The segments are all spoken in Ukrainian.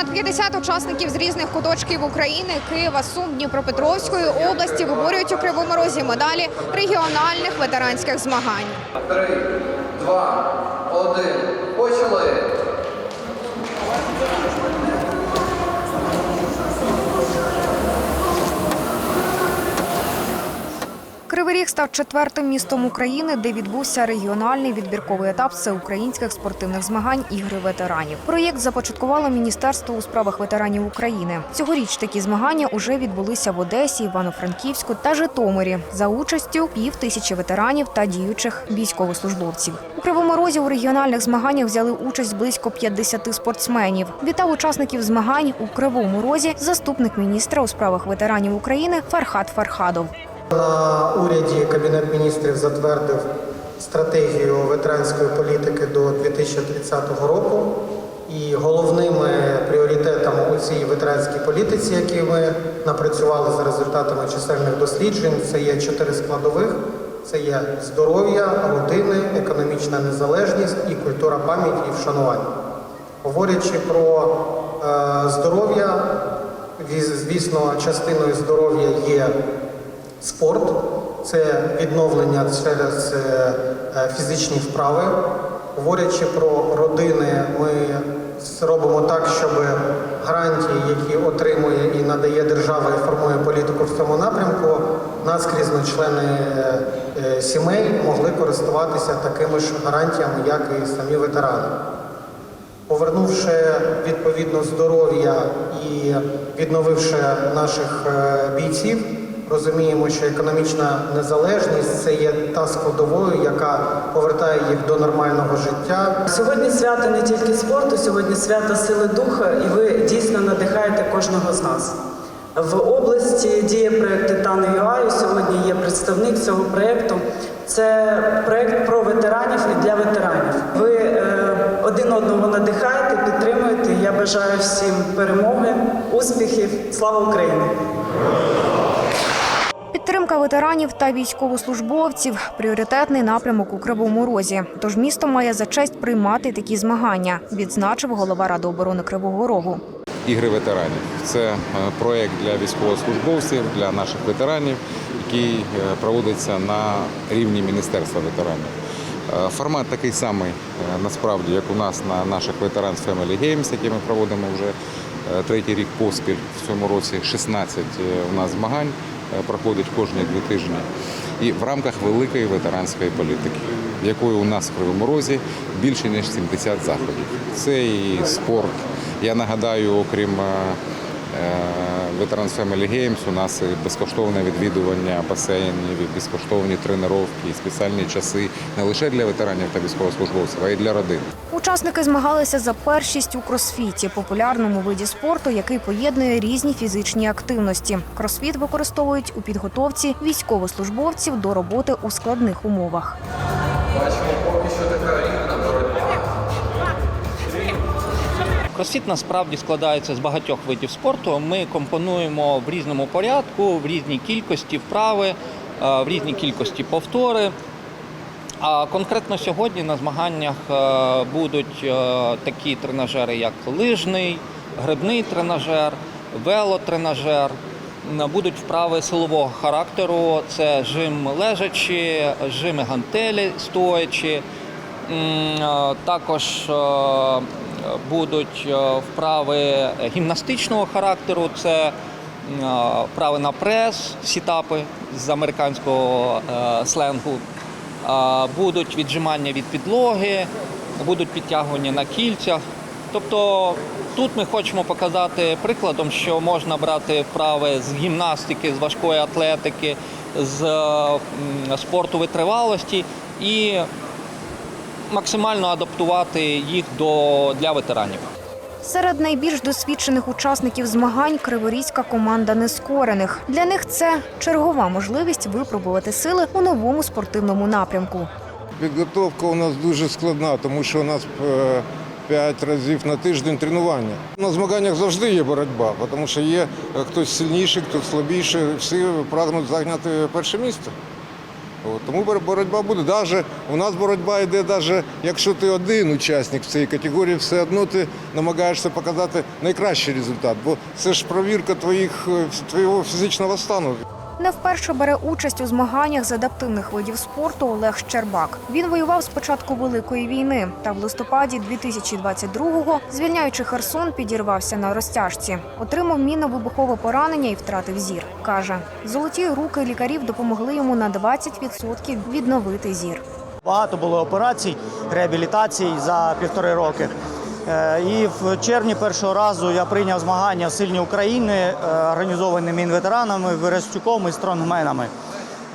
Понад 50 учасників з різних куточків України, Києва, Сум, Дніпропетровської області виборюють у Кривому Розі медалі регіональних ветеранських змагань. Три, два, один. Почали. Став четвертим містом України, де відбувся регіональний відбірковий етап всеукраїнських спортивних змагань ігри ветеранів. Проєкт започаткувало Міністерство у справах ветеранів України. Цьогоріч такі змагання уже відбулися в Одесі, Івано-Франківську та Житомирі за участю пів тисячі ветеранів та діючих військовослужбовців. У Кривому Розі у регіональних змаганнях взяли участь близько 50 спортсменів. Вітав учасників змагань у Кривому Розі заступник міністра у справах ветеранів України Фархат Фархадов. На уряді Кабінет міністрів затвердив стратегію ветеранської політики до 2030 року. І головними пріоритетами у цій ветеранській політиці, які ми напрацювали за результатами чисельних досліджень, це є чотири складових: це є здоров'я, родини, економічна незалежність і культура пам'яті і вшанування. Говорячи про е, здоров'я, звісно, частиною здоров'я є спорт, це відновлення через е, фізичні вправи. Говорячи про родини, ми робимо так, щоб гарантії, які отримує і надає держава і формує політику в цьому напрямку, наскрізно члени е, е, сімей могли користуватися такими ж гарантіями, як і самі ветерани. Повернувши відповідно здоров'я і відновивши наших бійців, розуміємо, що економічна незалежність це є та складовою, яка повертає їх до нормального життя. Сьогодні свято не тільки спорту, сьогодні свято сили духа, і ви дійсно надихаєте кожного з нас. В області діє проєкт Титани ЮА, Сьогодні є представник цього проєкту. Це проєкт про ветеранів і для ветеранів. Ви е, один одного надихаєте, підтримуєте. Я бажаю всім перемоги, успіхів. Слава Україні! Підтримка ветеранів та військовослужбовців пріоритетний напрямок у Кривому Розі. Тож місто має за честь приймати такі змагання, відзначив голова Ради оборони Кривого Рогу. Ігри ветеранів. Це е, проєкт для військовослужбовців, для наших ветеранів, який е, проводиться на рівні Міністерства ветеранів. Е, Формат такий самий насправді, як у нас на наших Veterans Family Games, які ми проводимо вже третій рік поспіль в цьому році. 16 е, у нас змагань проходить кожні дві тижні. І в рамках великої ветеранської політики, якої у нас в Кривому Розі більше ніж 70 заходів. Це і спорт. Я нагадаю, окрім е, е, Veterans Family Games, у нас і безкоштовне відвідування басейнів, і безкоштовні тренування, і спеціальні часи не лише для ветеранів та військовослужбовців, а й для родин. Учасники змагалися за першість у кросфіті, популярному виді спорту, який поєднує різні фізичні активності. Кросфіт використовують у підготовці військовослужбовців до роботи у складних умовах. Бачимо, поки що така Кросфіт насправді складається з багатьох видів спорту. Ми компонуємо в різному порядку, в різній кількості вправи, е, в різній кількості повтори. А конкретно сьогодні на змаганнях е, будуть е, такі тренажери, як лижний, грибний тренажер, велотренажер. Будуть вправи силового характеру: це жим лежачи, жими гантелі е, Також будуть е, вправи гімнастичного характеру. Це е, вправи на прес, сітапи з американського е, сленгу. Будуть віджимання від підлоги, будуть підтягування на кільцях. Тобто тут ми хочемо показати прикладом, що можна брати вправи з гімнастики, з важкої атлетики, з спорту витривалості і максимально адаптувати їх до, для ветеранів. Серед найбільш досвідчених учасників змагань криворізька команда нескорених. Для них це чергова можливість випробувати сили у новому спортивному напрямку. Підготовка у нас дуже складна, тому що у нас е, п'ять разів на тиждень тренування. На змаганнях завжди є боротьба, тому що є е, хтось сильніший, хтось слабіший, всі прагнуть зайняти перше місце. Тому боротьба буде. Даже, у нас боротьба йде, навіть якщо ти один учасник в цій категорії, все одно ти намагаєшся показати найкращий результат, бо це ж провірка твоїх, е, твого фізичного стану. Не вперше бере участь у змаганнях з адаптивних видів спорту Олег Щербак. Він воював з початку Великої війни та в листопаді 2022-го, звільняючи Херсон, підірвався на розтяжці. Отримав мінно-вибухове поранення і втратив зір. Каже, золоті руки лікарів допомогли йому на 20% відновити зір. Багато було операцій, реабілітацій за півтори роки. Е, І в червні першого разу я прийняв змагання в сильні України, е, організовані мінветеранами, Верестюком і стронгменами.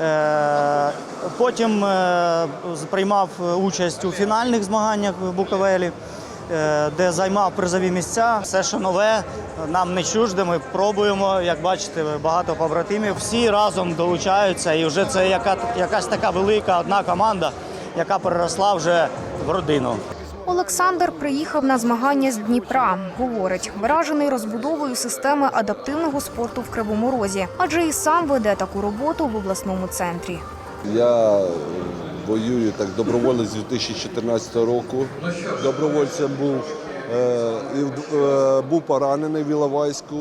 Е, Потім приймав участь у фінальних змаганнях в Буковелі, де займав призові місця. Все, що нове, нам не чужде. Ми пробуємо. Як бачите, багато побратимів. Всі разом долучаються, і вже це яка, якась така велика одна команда, яка переросла вже в родину. Олександр приїхав на змагання з Дніпра. Говорить, вражений розбудовою системи адаптивного спорту в Кривому Розі, адже і сам веде таку роботу в обласному центрі. Я е, воюю так доброволець з 2014 року. Добровольцем був. Е, і, е, був поранений в Іловайську.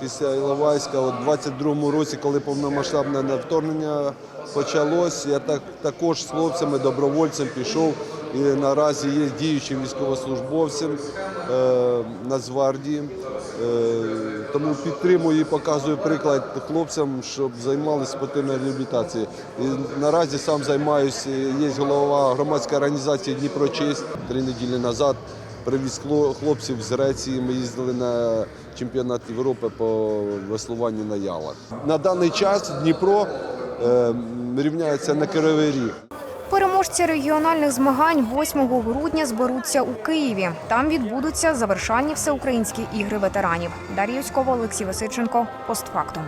Після Іловайська, от 22-му році, коли повномасштабне вторгнення почалось, я так, також з хлопцями, добровольцем пішов і наразі є діючим військовослужбовцем е, Нацгвардії. Е, тому підтримую і показую приклад хлопцям, щоб займалися спортивною реабілітацією. Наразі сам займаюся, є голова громадської організації Дніпрочесть. Три неділі назад привіз хло- хлопців з Греції. Ми їздили на чемпіонат Європи по веслуванню на ялах. На даний час Дніпро е, рівняється на Кривий Ріг. Переможці регіональних змагань 8 грудня зберуться у Києві. Там відбудуться завершальні всеукраїнські ігри ветеранів. Дар'я Юськова, Олексій Васильченко. Постфактум.